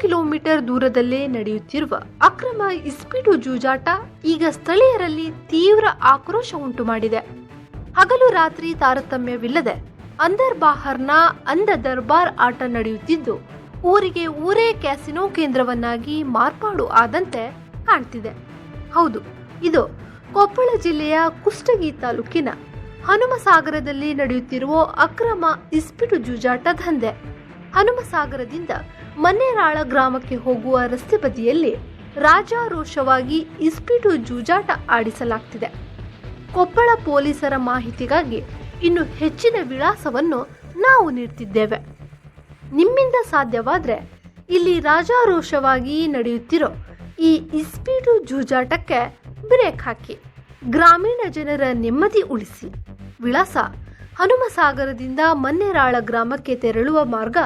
Kilometre ದೂರದಲ್ಲೇ ನಡೆಯುತ್ತಿರುವ ಅಕ್ರಮ ಇಸ್ಪೀಟು ಜೂಜಾಟ ಈಗ ಸ್ಥಳೀಯರಲ್ಲಿ ತೀವ್ರ ಆಕ್ರೋಶ ಉಂಟು ಮಾಡಿದೆ ಹಗಲು ರಾತ್ರಿ ತಾರತಮ್ಯವಿಲ್ಲದೆ ಅಂದರ್ ಬಾಹರ್ನ ಅಂದ ದರ್ಬಾರ್ ಆಟ ನಡೆಯುತ್ತಿದ್ದು, ಊರಿಗೆ ಊರೇ ಕ್ಯಾಸಿನೋ ಕೇಂದ್ರವನ್ನಾಗಿ ಮಾರ್ಪಾಡು ಆದಂತೆ ಕಾಣ್ತಿದೆ. ಹೌದು, ಇದು ಕೊಪ್ಪಳ ಜಿಲ್ಲೆಯ ಕುಷ್ಟಗಿ ತಾಲೂಕಿನ ಹನುಮಸಾಗರದಲ್ಲಿ ನಡೆಯುತ್ತಿರುವ ಅಕ್ರಮ ಇಸ್ಪಿಟು ಜೂಜಾಟ ದಂಧೆ. ಹನುಮಸಾಗರದಿಂದ ಮನ್ನೇರಾಳ ಗ್ರಾಮಕ್ಕೆ ಹೋಗುವ ರಸ್ತೆ ಬದಿಯಲ್ಲಿ ರಾಜಾರೋಷವಾಗಿ ಇಸ್ಪಿಟು ಜೂಜಾಟ ಆಡಿಸಲಾಗ್ತಿದೆ. ಕೊಪ್ಪಳ ಪೊಲೀಸರ ಮಾಹಿತಿಗಾಗಿ ಇನ್ನು ಹೆಚ್ಚಿನ ವಿಳಾಸವನ್ನು ನಾವು ನೀಡ್ತಿದ್ದೇವೆ. ನಿಮ್ಮಿಂದ ಸಾಧ್ಯವಾದರೆ ಇಲ್ಲಿ ರಾಜಾರೋಷವಾಗಿ ನಡೆಯುತ್ತಿರೋ ಈ ಇಸ್ಪೀಟು ಜೂಜಾಟಕ್ಕೆ ಬ್ರೇಕ್ ಹಾಕಿ. ಗ್ರಾಮೀಣ ಜನರ ನೆಮ್ಮದಿ ಉಳಿಸಿ. ವಿಳಾಸ ಹನುಮಸಾಗರದಿಂದ ಮನ್ನೆರಾಳ ಗ್ರಾಮಕ್ಕೆ ತೆರಳುವ ಮಾರ್ಗ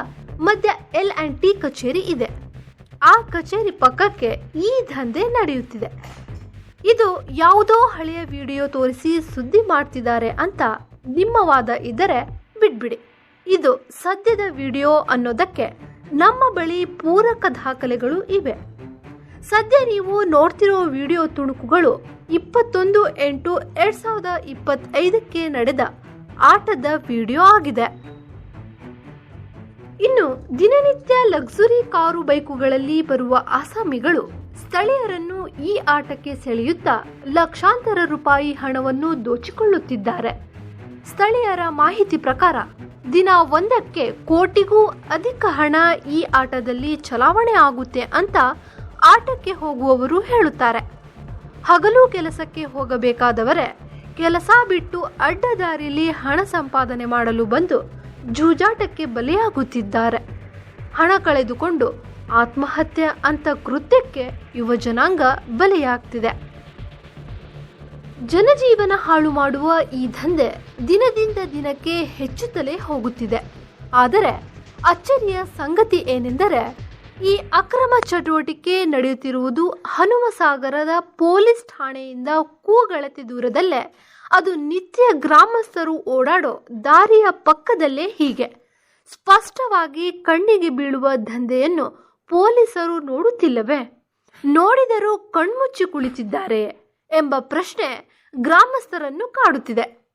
ಮಧ್ಯ ಎಲ್ ಆ್ಯಂಡ್ ಟಿ ಕಚೇರಿ ಇದೆ. ಆ ಕಚೇರಿ ಪಕ್ಕಕ್ಕೆ ಈ ದಂಧೆ ನಡೆಯುತ್ತಿದೆ. ಇದು ಯಾವುದೋ ಹಳೆಯ ವಿಡಿಯೋ ತೋರಿಸಿ ಸುದ್ದಿ ಮಾಡ್ತಿದ್ದಾರೆ ಅಂತ ನಿಮ್ಮ ವಾದ ಇದ್ದರೆ ಬಿಟ್ಬಿಡಿ ಇದು ಸದ್ಯದ ವಿಡಿಯೋ ಅನ್ನೋದಕ್ಕೆ ನಮ್ಮ ಬಳಿ ಪೂರಕ ದಾಖಲೆಗಳು ಇವೆ. ಸದ್ಯ ನೀವು ನೋಡ್ತಿರೋ ವಿಡಿಯೋ ತುಣುಕುಗಳು ಇಪ್ಪತ್ತೊಂದು ಎಂಟು ಎರಡ್ ಸಾವಿರದ ಇಪ್ಪತ್ತೈದಕ್ಕೆ ನಡೆದ ಆಟದ ವಿಡಿಯೋ ಆಗಿದೆ. ಇನ್ನು ದಿನನಿತ್ಯ ಲಕ್ಸುರಿ ಕಾರು ಬೈಕುಗಳಲ್ಲಿ ಬರುವ ಆಸಾಮಿಗಳು ಸ್ಥಳೀಯರನ್ನು ಈ ಆಟಕ್ಕೆ ಸೆಳೆಯುತ್ತಾ ಲಕ್ಷಾಂತರ ರೂಪಾಯಿ ಹಣವನ್ನು ದೋಚಿಕೊಳ್ಳುತ್ತಿದ್ದಾರೆ. ಸ್ಥಳೀಯರ ಮಾಹಿತಿ ಪ್ರಕಾರ ದಿನ ಒಂದಕ್ಕೆ ಕೋಟಿಗೂ ಅಧಿಕ ಹಣ ಈ ಆಟದಲ್ಲಿ ಚಲಾವಣೆ ಆಗುತ್ತೆ ಅಂತ ಆಟಕ್ಕೆ ಹೋಗುವವರು ಹೇಳುತ್ತಾರೆ. ಹಗಲು ಕೆಲಸಕ್ಕೆ ಹೋಗಬೇಕಾದವರೇ ಕೆಲಸ ಬಿಟ್ಟು ಅಡ್ಡದಾರಿಲಿ ಹಣ ಸಂಪಾದನೆ ಮಾಡಲು ಬಂದು ಜೂಜಾಟಕ್ಕೆ ಬಲಿಯಾಗುತ್ತಿದ್ದಾರೆ. ಹಣ ಕಳೆದುಕೊಂಡು ಆತ್ಮಹತ್ಯೆ ಅಂತ ಕೃತ್ಯಕ್ಕೆ ಯುವ ಜನಾಂಗ ಬಲಿಯಾಗ್ತಿದೆ. ಜನಜೀವನ ಹಾಳು ಮಾಡುವ ಈ ದಂಧೆ ದಿನದಿಂದ ದಿನಕ್ಕೆ ಹೆಚ್ಚುತ್ತಲೇ ಹೋಗುತ್ತಿದೆ. ಆದರೆ ಅಚ್ಚರಿಯ ಸಂಗತಿ ಏನೆಂದರೆ ಈ ಅಕ್ರಮ ಚಟುವಟಿಕೆ ನಡೆಯುತ್ತಿರುವುದು ಹನುಮಸಾಗರದ ಪೊಲೀಸ್ ಠಾಣೆಯಿಂದ ಕೂಗಳತಿ ದೂರದಲ್ಲೇ. ಅದು ನಿತ್ಯ ಗ್ರಾಮಸ್ಥರು ಓಡಾಡೋ ದಾರಿಯ ಪಕ್ಕದಲ್ಲೇ ಹೀಗೆ. ಸ್ಪಷ್ಟವಾಗಿ ಕಣ್ಣಿಗೆ ಬೀಳುವ ದಂಧೆಯನ್ನು ಪೊಲೀಸರು ನೋಡುತ್ತಿಲ್ಲವೇ? ನೋಡಿದರೂ ಕಣ್ಮುಚ್ಚಿ ಕುಳಿತಿದ್ದಾರೆ ಎಂಬ ಪ್ರಶ್ನೆ ಗ್ರಾಮಸ್ಥರನ್ನು ಕಾಡುತ್ತಿದೆ.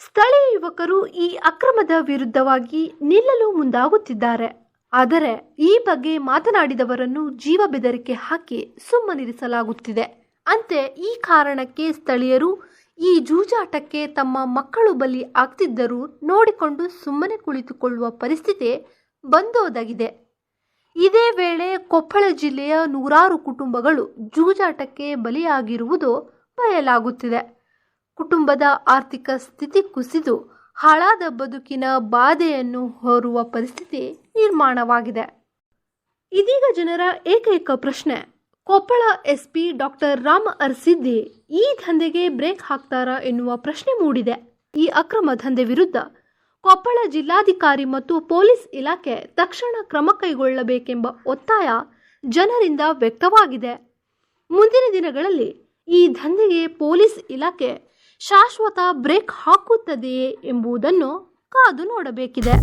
ಸ್ಥಳೀಯ ಯುವಕರು ಈ ಅಕ್ರಮದ ವಿರುದ್ಧವಾಗಿ ನಿಲ್ಲಲು ಮುಂದಾಗುತ್ತಿದ್ದಾರೆ. ಆದರೆ ಈ ಬಗ್ಗೆ ಮಾತನಾಡಿದವರನ್ನು ಜೀವ ಬೆದರಿಕೆ ಹಾಕಿ ಸುಮ್ಮನಿರಿಸಲಾಗುತ್ತಿದೆ. ಅಂತೆ ಈ ಕಾರಣಕ್ಕೆ ಸ್ಥಳೀಯರು ಈ ಜೂಜಾಟಕ್ಕೆ ತಮ್ಮ ಮಕ್ಕಳು ಬಲಿ ಆಗ್ತಿದ್ದರೂ ನೋಡಿಕೊಂಡು ಸುಮ್ಮನೆ ಕುಳಿತುಕೊಳ್ಳುವ ಪರಿಸ್ಥಿತಿ ಬಂದೋದಾಗಿದೆ. ಇದೇ ವೇಳೆ ಕೊಪ್ಪಳ ಜಿಲ್ಲೆಯ ನೂರಾರು ಕುಟುಂಬಗಳು ಜೂಜಾಟಕ್ಕೆ ಬಲಿಯಾಗಿರುವುದು ಬಯಲಾಗುತ್ತಿದೆ. ಕುಟುಂಬದ ಆರ್ಥಿಕ ಸ್ಥಿತಿ ಕುಸಿದು ಹಾಳಾದ ಬದುಕಿನ ಬಾಧೆಯನ್ನು ಹೊರುವ ಪರಿಸ್ಥಿತಿ ನಿರ್ಮಾಣವಾಗಿದೆ. ಇದೀಗ ಜನರ ಏಕೈಕ ಪ್ರಶ್ನೆ, ಕೊಪ್ಪಳ ಎಸ್ಪಿ ಡಾಕ್ಟರ್ ರಾಮ ಅರ್ಸಿದ್ದಿ ಈ ದಂಧೆಗೆ ಬ್ರೇಕ್ ಹಾಕ್ತಾರಾ ಎನ್ನುವ ಪ್ರಶ್ನೆ ಮೂಡಿದೆ. ಈ ಅಕ್ರಮ ದಂಧೆ ವಿರುದ್ಧ ಕೊಪ್ಪಳ ಜಿಲ್ಲಾಧಿಕಾರಿ ಮತ್ತು ಪೊಲೀಸ್ ಇಲಾಖೆ ತಕ್ಷಣ ಕ್ರಮ ಕೈಗೊಳ್ಳಬೇಕೆಂಬ ಒತ್ತಾಯ ಜನರಿಂದ ವ್ಯಕ್ತವಾಗಿದೆ. ಮುಂದಿನ ದಿನಗಳಲ್ಲಿ ಈ ದಂಧೆಗೆ ಪೊಲೀಸ್ ಇಲಾಖೆ ಶಾಶ್ವತ ಬ್ರೇಕ್ ಹಾಕುತ್ತದೆಯೇ ಎಂಬುದನ್ನು ಕಾದು ನೋಡಬೇಕಿದೆ.